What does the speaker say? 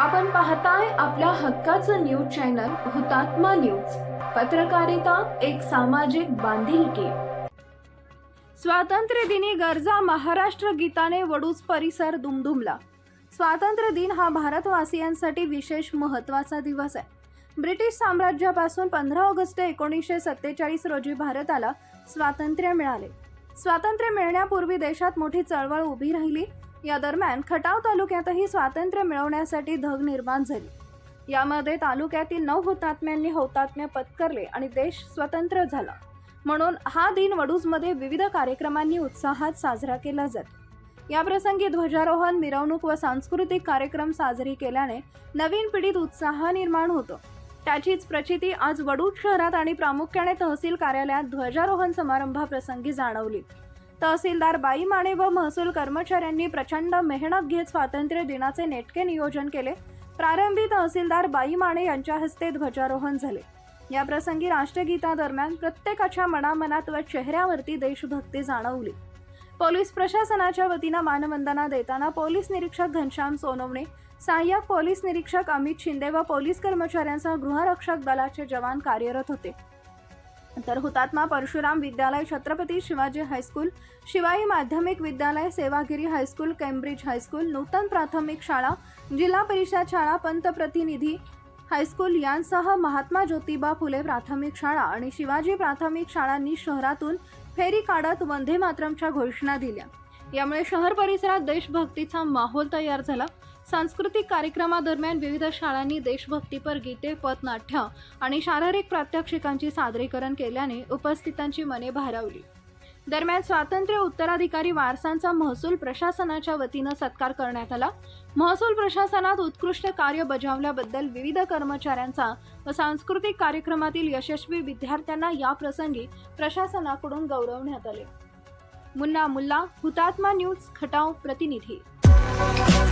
आपण पाहताय आपल्या हक्काचं न्यूज चॅनल हुतात्मा न्यूज. पत्रकारिता एक सामाजिक बांधिलकी. स्वातंत्र्य दिनी गरजा महाराष्ट्र गीताने वडूज परिसर दुमदुमला. स्वातंत्र्य दिन हा भारतवासियांसाठी विशेष महत्त्वाचा दिवस आहे. ब्रिटिश साम्राज्यापासून पंधरा ऑगस्ट एकोणीसशे सत्तेचाळीस रोजी भारताला स्वातंत्र्य मिळाले. स्वातंत्र्य मिळण्यापूर्वी देशात मोठी चळवळ उभी राहिली. या दरम्यान खटाव तालुक्यातही स्वातंत्र्य मिळवण्यासाठी धग निर्माण झाली. यामध्ये तालुक्यातील नऊ हुतात्म्यांनी हौतात्म्य पत्करले आणि देश स्वतंत्र झाला. म्हणून हा दिन वडूजमध्ये विविध कार्यक्रमांनी उत्साहात साजरा केला जातो. या प्रसंगी ध्वजारोहण मिरवणूक व सांस्कृतिक कार्यक्रम साजरी केल्याने नवीन पिढीत उत्साह निर्माण होतो. त्याचीच प्रचिती आज वडूज शहरात आणि प्रामुख्याने तहसील कार्यालयात ध्वजारोहण समारंभाप्रसंगी जाणवली. तहसीलदार बाई माने व महसूल कर्मचाऱ्यांनी प्रचंड मेहनत घेत स्वातंत्र्य दिनाचे नेटके नियोजन केले. प्रारंभी तहसीलदार बाई माने यांच्या हस्ते ध्वजारोहण झाले. या प्रसंगी राष्ट्रगीतादरम्यान प्रत्येकाच्या मनामनात व चेहऱ्यावरती देशभक्ती जाणवली. पोलीस प्रशासनाच्या वतीनं मानवंदना देताना पोलीस निरीक्षक घनश्याम सोनवणे सहाय्यक पोलीस निरीक्षक अमित शिंदे व पोलीस कर्मचाऱ्यांसह गृहरक्षक दलाचे जवान कार्यरत होते. तर हुतात्मा परशुराम विद्यालय छत्रपती शिवाजी हायस्कूल शिवाई माध्यमिक विद्यालय Sevagiri high school Cambridge high school Nutan प्राथमिक शाळा जिल्हा परिषद शाळा पंतप्रतिनिधी हायस्कूल यांसह महात्मा ज्योतिबा फुले प्राथमिक शाळा आणि शिवाजी प्राथमिक शाळांनी शहरातून फेरी काढत वंदे मातरमच्या घोषणा दिल्या. यामुळे शहर परिसरात देशभक्तीचा माहोल तयार झाला. सांस्कृतिक कार्यक्रमादरम्यान विविध शाळांनी देशभक्तीपर गीते पथनाट्य आणि शारीरिक प्रात्यक्षिकांची सादरीकरण केल्याने उपस्थितांची मने भारावली. दरम्यान स्वातंत्र्य उत्तराधिकारी वारसांचा महसूल प्रशासनाच्या वतीनं सत्कार करण्यात आला. महसूल प्रशासनात उत्कृष्ट कार्य बजावल्याबद्दल विविध कर्मचाऱ्यांचा व सांस्कृतिक कार्यक्रमातील यशस्वी विद्यार्थ्यांना या प्रसंगी प्रशासनाकडून गौरवण्यात आले. मुन्ना मुल्ला हुतात्मा न्यूज खटाव प्रतिनिधी.